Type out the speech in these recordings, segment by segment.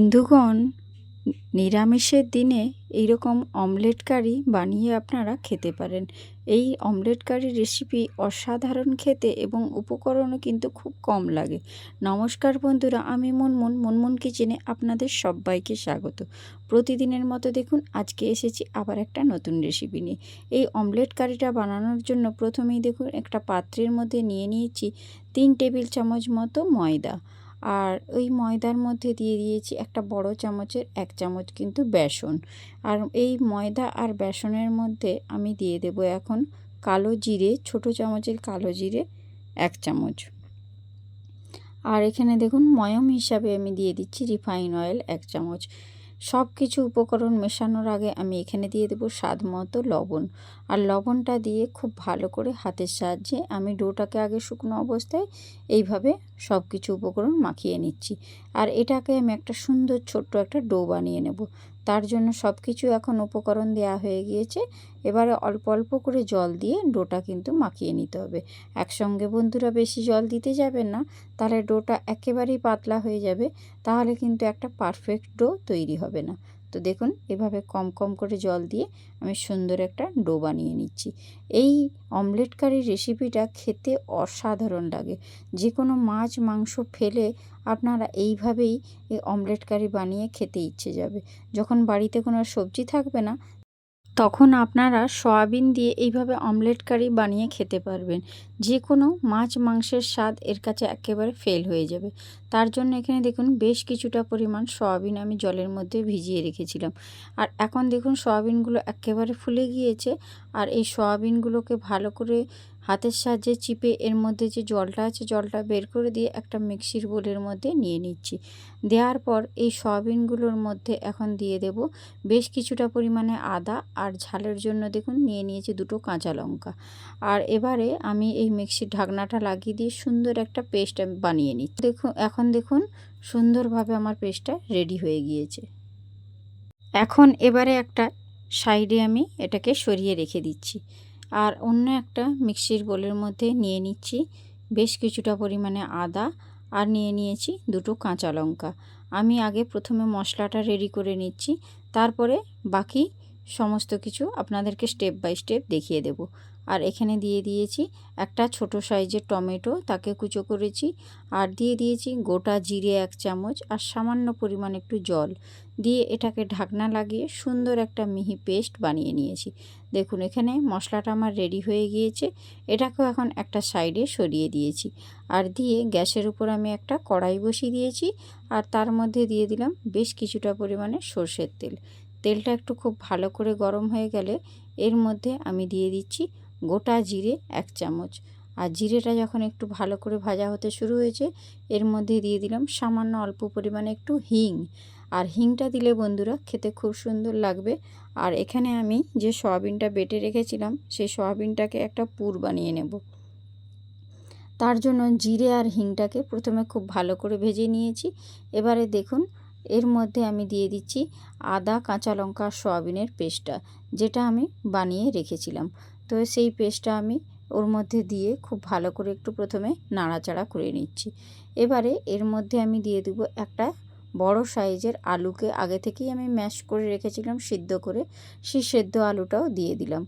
বন্ধুগণ, নিরামিষের দিনে এইরকম অমলেট কারি বানিয়ে আপনারা খেতে পারেন। এই অমলেট কারি রেসিপি অসাধারণ খেতে এবং উপকরণও কিন্তু খুব কম লাগে। নমস্কার বন্ধুরা, আমি মুনমুন মুনমুন কিচেনে আপনাদের সবাইকে স্বাগত। প্রতিদিনের মতো দেখুন, আজকে এসেছি আবার একটা নতুন রেসিপি নিয়ে। এই অমলেট কারিটা বানানোর জন্য প্রথমেই দেখুন, একটা পাত্রের মধ্যে নিয়ে নিয়েছি তিন টেবিল চামচ মতো ময়দা। আর ওই ময়দার মধ্যে দিয়ে দিয়েছি একটা বড় চামচের এক চামচ কিন্তু বেসন। আর এই ময়দা আর বেসনের মধ্যে আমি দিয়ে দেব এখন কালো জিরে, ছোট চামচের কালো জিরে এক চামচ। আর এখানে দেখুন ময়ম হিসাবে আমি দিয়ে দিচ্ছি রিফাইন অয়েল এক চামচ। সব কিছু উপকরণ মেশানোর আগে আমি এখানে দিয়ে দেবো স্বাদ মতো লবণ। আর লবণটা দিয়ে খুব ভালো করে হাতের সাহায্যে আমি ডোটাকে আগে শুকনো অবস্থায় এইভাবে সব কিছু উপকরণ মাখিয়ে নিচ্ছি। আর এটাকে আমি একটা সুন্দর ছোট্ট একটা ডো বানিয়ে নেব। তার জন্য সব কিছু এখন উপকরণ দেওয়া হয়ে গিয়েছে। এবারে অল্প অল্প করে জল দিয়ে ডোটা কিন্তু মাখিয়ে নিতে হবে। একসঙ্গে বন্ধুরা বেশি জল দিতে যাবেন না, তাহলে ডোটা একেবারেই পাতলা হয়ে যাবে, তাহলে কিন্তু একটা পারফেক্ট ডো তৈরি হবে না। তো দেখুন, এভাবে কম কম করে জল দিয়ে আমি সুন্দর একটা ডো বানিয়ে নিচ্ছি। এই অমলেট কারির রেসিপিটা খেতে অসাধারণ লাগে। যে কোনো মাছ, মাংস ফেলে আপনারা এইভাবেই এই অমলেট কারি বানিয়ে খেতে ইচ্ছে যাবে। যখন বাড়িতে কোনো সবজি থাকবে না, তখন আপনারা সয়াবিন দিয়ে এইভাবে অমলেট কারি বানিয়ে খেতে পারবেন। যে কোনো মাছ মাংসের স্বাদ এর কাছে একেবারে ফেল হয়ে যাবে। তার জন্য এখানে দেখুন বেশ কিছুটা পরিমাণ সয়াবিন আমি জলের মধ্যে ভিজিয়ে রেখেছিলাম। আর এখন দেখুন সয়াবিনগুলো একেবারে ফুলে গিয়েছে। আর এই সয়াবিনগুলোকে ভালো করে হাতের সাহায্যে চিপে এর মধ্যে যে জলটা আছে, জলটা বের করে দিয়ে একটা মিক্সির বোলের মধ্যে নিয়ে নিচ্ছি। দেওয়ার পর এই সয়াবিনগুলোর মধ্যে এখন দিয়ে দেব বেশ কিছুটা পরিমাণে আদা আর ঝালের জন্য দেখুন নিয়ে নিয়েছি দুটো কাঁচা লঙ্কা। আর এবারে আমি এই মিক্সির ঢাকনাটা লাগিয়ে দিয়ে সুন্দর একটা পেস্ট বানিয়ে নিচ্ছি। দেখুন এখন দেখুন সুন্দরভাবে আমার পেস্টটা রেডি হয়ে গিয়েছে। এখন এবারে একটা সাইডে আমি এটাকে সরিয়ে রেখে দিচ্ছি। আর অন্য একটা মিক্সির বোলের মধ্যে নিয়ে নিচ্ছি বেশ কিছুটা পরিমাণে আদা আর নিয়ে নিয়েছি দুটো কাঁচা লঙ্কা। আমি আগে প্রথমে মশলাটা রেডি করে নিচ্ছি, তারপরে বাকি সমস্ত কিছু আপনাদেরকে স্টেপ বাই স্টেপ দেখিয়ে দেব। আর এখানে দিয়ে দিয়েছি একটা ছোট সাইজের টমেটো, তাকে কুচো করেছি। আর দিয়ে দিয়েছি গোটা জিরে এক চামচ আর সামান্য পরিমাণ একটু জল। দিয়ে এটাকে ঢাকনা লাগিয়ে সুন্দর একটা মিহি পেস্ট বানিয়ে নিয়েছি। দেখুন, এখানে মশলাটা আমার রেডি হয়ে গিয়েছে। এটাকেও এখন একটা সাইডে সরিয়ে দিয়েছি। আর দিয়ে গ্যাসের উপর আমি একটা কড়াই বসিয়ে দিয়েছি। আর তার মধ্যে দিয়ে দিলাম বেশ কিছুটা পরিমাণে সর্ষের তেল। তেলটা একটু খুব ভালো করে গরম হয়ে গেলে এর মধ্যে আমি দিয়ে দিচ্ছি গোটা জিরে এক চামচ। আর জিরেটা যখন একটু ভালো করে ভাজা হতে শুরু হয়েছে, এর মধ্যে দিয়ে দিলাম সামান্য অল্প পরিমাণে একটু হিং। আর হিংটা দিলে বন্ধুরা খেতে খুব সুন্দর লাগবে। আর এখানে আমি যে সয়াবিনটা বেটে রেখেছিলাম, সেই সয়াবিনটাকে একটা পুর বানিয়ে নেব। তার জন্য জিরে আর হিংটাকে প্রথমে খুব ভালো করে ভেজে নিয়েছি। এবারে দেখুন, এর মধ্যে আমি দিয়ে দিচ্ছি আদা, কাঁচা লঙ্কা, সয়াবিনের পেস্টটা, যেটা আমি বানিয়ে রেখেছিলাম। তো সেই পেস্টটা আমি ওর মধ্যে দিয়ে খুব ভালো করে একটু প্রথমে নাড়াচাড়া করে নিচ্ছি। এবারে এর মধ্যে আমি দিয়ে দেবো একটা বড় সাইজের আলুকে আগে থেকেই আমি ম্যাশ করে রেখেছিলাম সিদ্ধ করে, সেই সেদ্ধ আলুটাও দিয়ে দিলাম।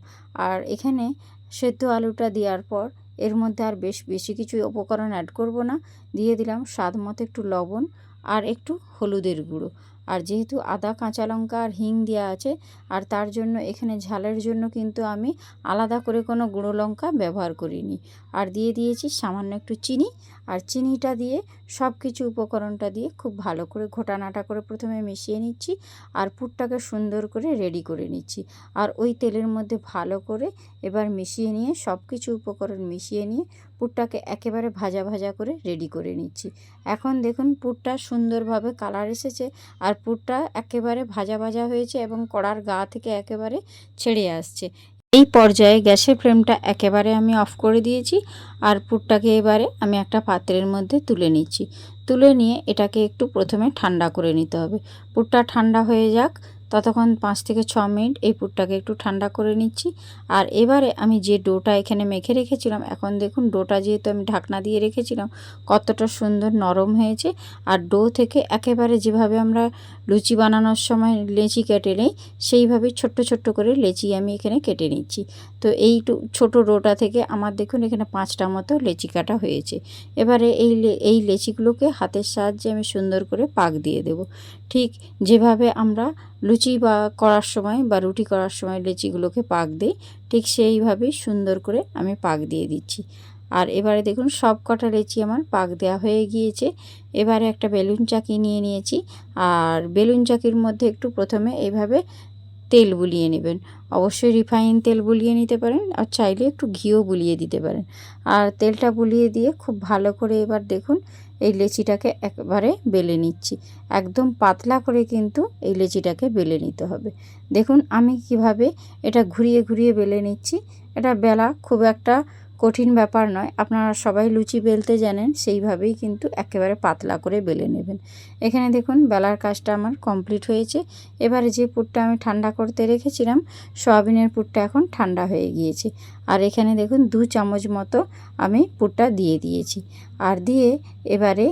আর এখানে সেদ্ধ আলুটা দেওয়ার পর এর মধ্যে আর বেশ বেশি কিছু উপকরণ অ্যাড করব না। দিয়ে দিলাম স্বাদ মতো একটু লবণ আর একটু হলুদের গুঁড়ো। আর যেহেতু আদা, কাঁচা লঙ্কা আর হিং দেওয়া আছে, আর তার জন্য এখানে ঝালের জন্য কিন্তু আমি আলাদা করে কোনো গুঁড়ো লঙ্কা ব্যবহার করিনি। আর দিয়ে দিয়েছি সামান্য একটু চিনি আর চিনিটা দিয়ে সব কিছু উপকরণটা দিয়ে খুব ভালো করে ঘোটানাটা করে প্রথমে মিশিয়ে নিচ্ছি আর পুরটাকে সুন্দর করে রেডি করে নিচ্ছি। আর ওই তেলের মধ্যে ভালো করে এবার মিশিয়ে নিয়ে সব কিছু উপকরণ মিশিয়ে নিয়ে পুরটাকে একেবারে ভাজা ভাজা করে রেডি করে নিচ্ছি। এখন দেখুন পুরটা সুন্দরভাবে কালার এসেছে আর পুরটা একেবারে ভাজা ভাজা হয়েছে এবং কড়ার গা থেকে একেবারে ছেড়ে আসছে। এই পর্যায়ে গ্যাসের ফ্লেমটা একেবারে আমি অফ করে দিয়েছি আর পুরটাকে এবারে আমি একটা পাত্রের মধ্যে তুলে নিচ্ছি। তুলে নিয়ে এটাকে একটু প্রথমে ঠান্ডা করে নিতে হবে। পুরটা ঠান্ডা হয়ে যাক ততক্ষণ পাঁচ থেকে ছ মিনিট এই পুরটাকে একটু ঠান্ডা করে নিচ্ছি। আর এবারে আমি যে ডোটা এখানে মেখে রেখেছিলাম, এখন দেখুন ডোটা যেহেতু আমি ঢাকনা দিয়ে রেখেছিলাম, কতটা সুন্দর নরম হয়েছে। আর ডো থেকে একেবারে যেভাবে আমরা লুচি বানানোর সময় লেচি কেটে নেই, সেইভাবে ছোট্ট ছোট্ট করে লেচি আমি এখানে কেটে নিচ্ছি। তো এই ছোট ডোটা থেকে আমার দেখুন এখানে পাঁচটা মতো লেচি কাটা হয়েছে। এবারে এই এই লেচিগুলোকে হাতের সাহায্যে আমি সুন্দর করে পাক দিয়ে দেব। ঠিক যেভাবে আমরা লুচি বা করার সময় বা রুটি করার সময় লেচিগুলোকে পাক দিই। ঠিক সেইভাবেই সুন্দর করে আমি পাক দিয়ে দিচ্ছি। আর এবারে দেখুন সব কটা লেচি আমার পাক দেওয়া হয়ে গিয়েছে। এবারে একটা বেলুন চাকি নিয়ে নিয়েছি। আর বেলুন চাকির মধ্যে একটু প্রথমে এইভাবে তেল বুলিয়ে নেবেন। অবশ্যই রিফাইন তেল বুলিয়ে নিতে পারেন আর চাইলে একটু ঘিও বুলিয়ে দিতে পারেন। আর তেলটা বুলিয়ে দিয়ে খুব ভালো করে এবার দেখুন এই লেচিটাকে একবারে বেলে নিচ্ছি। একদম পাতলা করে কিন্তু এই লেচিটাকে বেলে নিতে হবে। দেখুন আমি কীভাবে এটা ঘুরিয়ে ঘুরিয়ে বেলে নিচ্ছি। এটা বেলা খুব একটা কঠিন ব্যাপার নয়। আপনারা সবাই লুচি বেলতে জানেন, সেইভাবেই কিন্তু একেবারে পাতলা করে বেলে নেবেন। এখানে দেখুন, বেলার কাজটা আমার কমপ্লিট হয়েছে। এবারে যে পুরটা আমি ঠান্ডা করতে রেখেছিলাম, সয়াবিনের পুরটা এখন ঠান্ডা হয়ে গিয়েছে। আর এখানে দেখুন, দু চামচ মতো আমি পুরটা দিয়ে দিয়েছি। আর দিয়ে এবারে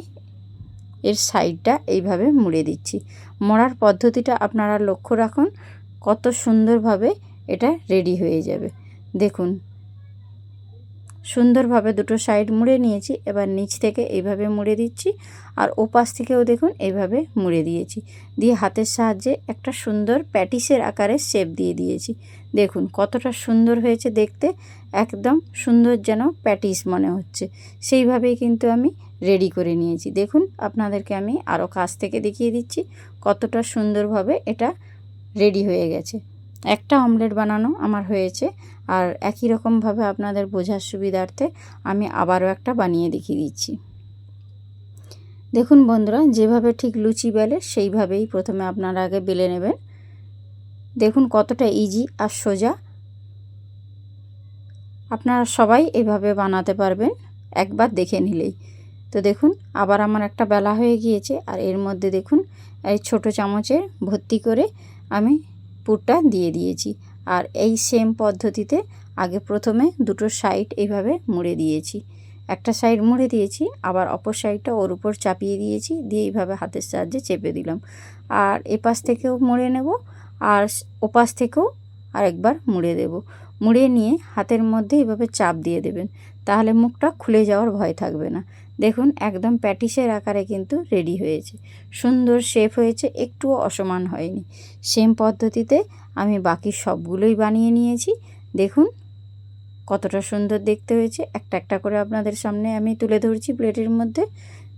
এর সাইডটা এইভাবে মুড়ে দিচ্ছি। মোড়ার পদ্ধতিটা আপনারা লক্ষ্য রাখুন, কত সুন্দরভাবে এটা রেডি হয়ে যাবে। দেখুন সুন্দরভাবে দুটো সাইড মুড়ে নিয়েছি। এবার নিচ থেকে এইভাবে মুড়ে দিচ্ছি আর ওপাশ থেকেও দেখুন এইভাবে মুড়ে দিয়েছি। দিয়ে হাতের সাহায্যে একটা সুন্দর প্যাটিসের আকারে শেপ দিয়ে দিয়েছি। দেখুন কতটা সুন্দর হয়েছে দেখতে, একদম সুন্দর যেন প্যাটিস মনে হচ্ছে। সেইভাবেই কিন্তু আমি রেডি করে নিয়েছি। দেখুন আপনাদেরকে আমি আরও কাছ থেকে দেখিয়ে দিচ্ছি কতটা সুন্দরভাবে এটা রেডি হয়ে গেছে। একটা অমলেট বানানো আমার হয়েছে। আর একই রকমভাবে আপনাদের বোঝার সুবিধার্থে আমি আবারও একটা বানিয়ে দেখিয়ে দিচ্ছি। দেখুন বন্ধুরা, যেভাবে ঠিক লুচি বেলে সেইভাবেই প্রথমে আপনারা আগে বেলে নেবেন। দেখুন কতটা ইজি আর সোজা। আপনারা সবাই এভাবে বানাতে পারবেন, একবার দেখে নিলেই। তো দেখুন, আবার আমার একটা বেলা হয়ে গিয়েছে। আর এর মধ্যে দেখুন, এই ছোট চামচের ভর্তি করে আমি পুরটা দিয়ে দিয়েছি। আর এই সেম পদ্ধতিতে আগে প্রথমে দুটো সাইড এইভাবে মুড়ে দিয়েছি। একটা সাইড মুড়ে দিয়েছি, আবার অপর সাইডটা ওর উপর চাপিয়ে দিয়েছি, দিয়ে এইভাবে হাতের সাহায্যে চেপে দিলাম। আর এপাশ থেকেও মুড়ে নেব, আর ওপাশ থেকেও আরেকবার মুড়ে দেব। মুড়ে নিয়ে হাতের মধ্যে এভাবে চাপ দিয়ে দেবেন। তাহলে মুখটা খুলে যাওয়ার ভয় থাকবে না। দেখুন, একদম প্যাটিসের আকারে কিন্তু রেডি হয়েছে। সুন্দর শেপ হয়েছে, একটুও অসমান হয়নি। সেম পদ্ধতিতে আমি বাকি সবগুলোই বানিয়ে নিয়েছি। দেখুন, কতটা সুন্দর দেখতে হয়েছে। একটা একটা করে আপনাদের সামনে আমি তুলে ধরছি প্লেটের মধ্যে।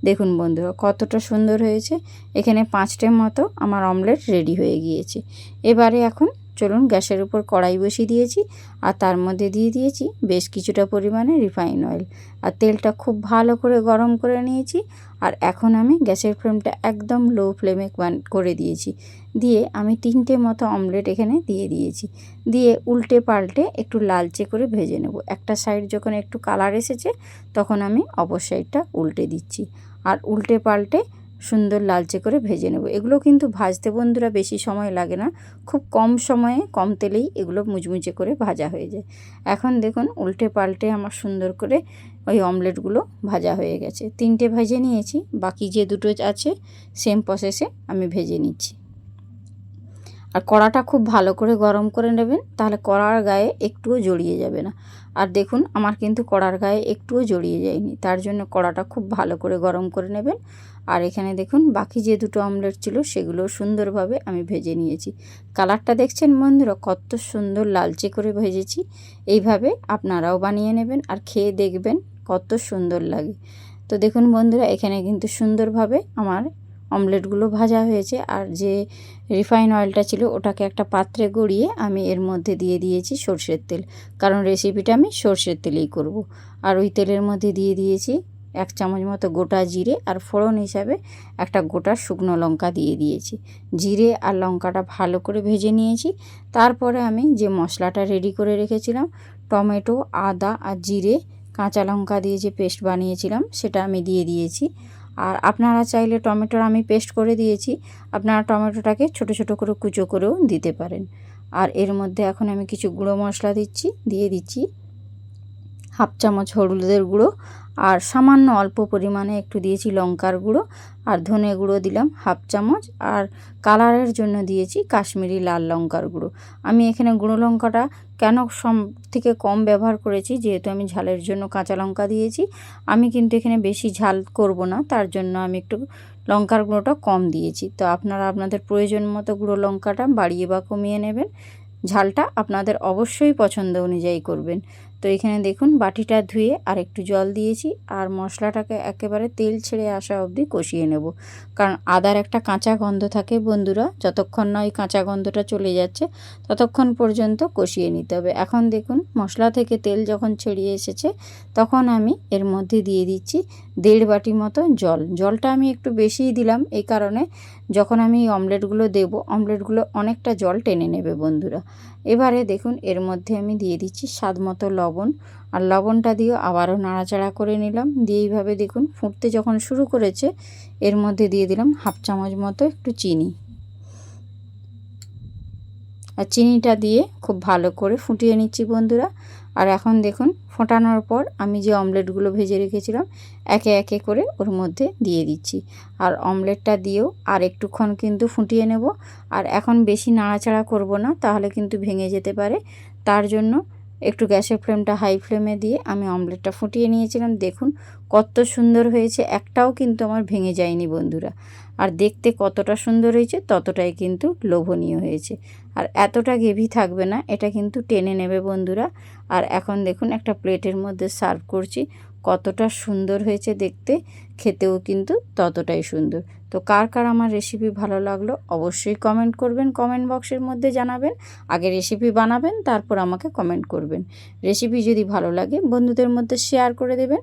দেখুন বন্ধুরা, কতটা সুন্দর হয়েছে। এখানে পাঁচটার মতো আমার অমলেট রেডি হয়ে গিয়েছে। এবারে এখন চলুন গ্যাসের উপর কড়াই বসিয়ে দিয়েছি আর তার মধ্যে দিয়ে দিয়েছি বেশ কিছুটা পরিমাণে রিফাইন অয়েল। আর তেলটা খুব ভালো করে গরম করে নিয়েছি আর এখন আমি গ্যাসের ফ্লেমটা একদম লো ফ্লেমে করে দিয়েছি। দিয়ে আমি তিনটে মতো অমলেট এখানে দিয়ে দিয়েছি। দিয়ে উল্টে পাল্টে একটু লালচে করে ভেজে নেব। একটা সাইড যখন একটু কালার এসেছে তখন আমি অপর সাইডটা উল্টে দিচ্ছি। আর উল্টে পাল্টে সুন্দর লালচে করে ভেজে নেব। এগুলো কিন্তু ভাজতে বন্ধুরা বেশি সময় লাগে না। খুব কম সময়ে, কম তেলেই এগুলো মুচমুচে করে ভাজা হয়ে যায়। এখন দেখুন, উল্টে পাল্টে আমার সুন্দর করে ওই অমলেটগুলো ভাজা হয়ে গেছে। তিনটে ভেজে নিয়েছি, বাকি যে দুটো আছে সেম প্রসেসে আমি ভেজে নিচ্ছি। আর কড়াটা খুব ভালো করে গরম করে নেবেন, তাহলে কড়ার গায়ে একটুও জড়িয়ে যাবে না। আর দেখুন, আমার কিন্তু কড়ার গায়ে একটুও জড়িয়ে যায়নি। তার জন্য কড়াটা খুব ভালো করে গরম করে নেবেন। আর এখানে দেখুন, বাকি যে দুটো অমলেট ছিল সেগুলো সুন্দরভাবে আমি ভেজে নিয়েছি। কালারটা দেখছেন বন্ধুরা, কত সুন্দর লালচে করে ভেজেছি। এইভাবে আপনারাও বানিয়ে নেবেন আর খেয়ে দেখবেন কত সুন্দর লাগে। তো দেখুন বন্ধুরা, এখানে কিন্তু সুন্দরভাবে আমার অমলেটগুলো ভাজা হয়েছে আর যে রিফাইন অয়েলটা ছিল ওটাকে একটা পাত্রে গড়িয়ে আমি এর মধ্যে দিয়ে দিয়েছি সর্ষের তেল। কারণ রেসিপিটা আমি সর্ষের তেলেই করব। আর ওই তেলের মধ্যে দিয়ে দিয়েছি এক চামচ মতো গোটা জিরে আর ফোড়ন হিসাবে একটা গোটা শুকনো লঙ্কা দিয়ে দিয়েছি। জিরে আর লঙ্কাটা ভালো করে ভেজে নিয়েছি। তারপরে আমি যে মশলাটা রেডি করে রেখেছিলাম, টমেটো, আদা আর জিরে, কাঁচা লঙ্কা দিয়ে যে পেস্ট বানিয়েছিলাম, সেটা আমি দিয়ে দিয়েছি। আর আপনারা চাইলে টমেটোর আমি পেস্ট করে দিয়েছি। আপনারা টমেটোটাকে ছোট ছোট করে কুচো করেও দিতে পারেন। আর এর মধ্যে এখন আমি কিছু গুঁড়ো মশলা দিচ্ছি, দিয়ে দিচ্ছি। হাফ চামচ হলুদের গুঁড়ো আর সামান্য অল্প পরিমাণে একটু দিয়েছি লঙ্কার গুঁড়ো আর ধনে গুঁড়ো দিলাম হাফ চামচ আর কালারের জন্য দিয়েছি কাশ্মীরি লাল লঙ্কার গুঁড়ো। আমি এখানে গুঁড়ো লঙ্কাটা কেন সম থেকে কম ব্যবহার করেছি যেহেতু আমি ঝালের জন্য কাঁচা লঙ্কা দিয়েছি। আমি কিন্তু এখানে বেশি ঝাল করব না, তার জন্য আমি একটু লঙ্কার গুঁড়োটা কম দিয়েছি। তো আপনারা আপনাদের প্রয়োজন মতো গুঁড়ো লঙ্কাটা বাড়িয়ে বা কমিয়ে নেবেন। ঝালটা আপনাদের অবশ্যই পছন্দ অনুযায়ী করবেন। তো এখানে দেখুন, বাটিটা ধুয়ে আর একটু জল দিয়েছি আর মশলাটাকে একেবারে তেল ছেড়ে আসা অবধি কষিয়ে নেব। কারণ আদার একটা কাঁচা গন্ধ থাকে বন্ধুরা, যতক্ষণ না ওই কাঁচা গন্ধটা চলে যাচ্ছে, ততক্ষণ পর্যন্ত কষিয়ে নিতে হবে। এখন দেখুন, মশলা থেকে তেল যখন ছড়িয়ে এসেছে, তখন আমি এর মধ্যে দিয়ে দিচ্ছি দেড় বাটি মতো জল। জলটা আমি একটু বেশিই দিলাম, এই কারণে যখন আমি এই অমলেটগুলো দেবো, অমলেটগুলো অনেকটা জল টেনে নেবে বন্ধুরা। এবারে দেখুন, এর মধ্যে আমি দিয়ে দিচ্ছি স্বাদ মতো লবণ। আর লবণটা দিয়েও আবারও নাড়াচাড়া করে নিলাম। দিয়ে এইভাবে দেখুন, ফুটতে যখন শুরু করেছে, এর মধ্যে দিয়ে দিলাম হাফ চামচ মতো একটু চিনি। আর চিনিটা দিয়ে খুব ভালো করে ফুটিয়ে নিচ্ছি বন্ধুরা। আর এখন দেখুন, ফোটানোর পর আমি যে অমলেটগুলো ভেজে রেখেছিলাম, একে একে করে ওর মধ্যে দিয়ে দিচ্ছি। আর অমলেটটা দিয়েও আর একটুক্ষণ কিন্তু ফুটিয়ে নেব। আর এখন বেশি নাড়াচাড়া করব না, তাহলে কিন্তু ভেঙে যেতে পারে। তার জন্য একটু গ্যাসের ফ্লেমটা হাই ফ্লেমে দিয়ে আমি অমলেটটা ফুটিয়ে নিয়েছিলাম। দেখুন কত সুন্দর হয়েছে, একটাও কিন্তু আমার ভেঙে যায়নি বন্ধুরা। আর দেখতে কতটা সুন্দর হয়েছে, ততটাই কিন্তু লোভনীয় হয়েছে। আর এতটা গেভি থাকবে না, এটা কিন্তু টেনে নেবে বন্ধুরা। আর এখন দেখুন একটা প্লেটের মধ্যে সার্ভ করছি, কতটা সুন্দর হয়েছে দেখতে, খেতেও কিন্তু ততটাই সুন্দর। তো কার কার আমার রেসিপি ভালো লাগল অবশ্যই কমেন্ট করবেন কমেন্ট বক্সের মধ্যে জানাবেন, আগে রেসিপি বানাবেন, তারপর আমাকে কমেন্ট করবেন। রেসিপি যদি ভালো লাগে বন্ধুদের মধ্যে শেয়ার করে দেবেন,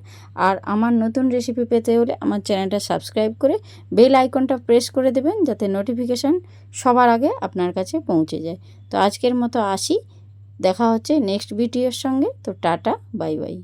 আর আমার নতুন রেসিপি পেতে হলে আমার চ্যানেলটা সাবস্ক্রাইব করে বেল আইকনটা প্রেস করে দেবেন, যাতে নোটিফিকেশান সবার আগে আপনার কাছে পৌঁছে যায়। তো আজকের মতো আসি, দেখা হচ্ছে নেক্সট ভিডিওর সঙ্গে, তো টাটা বাই বাই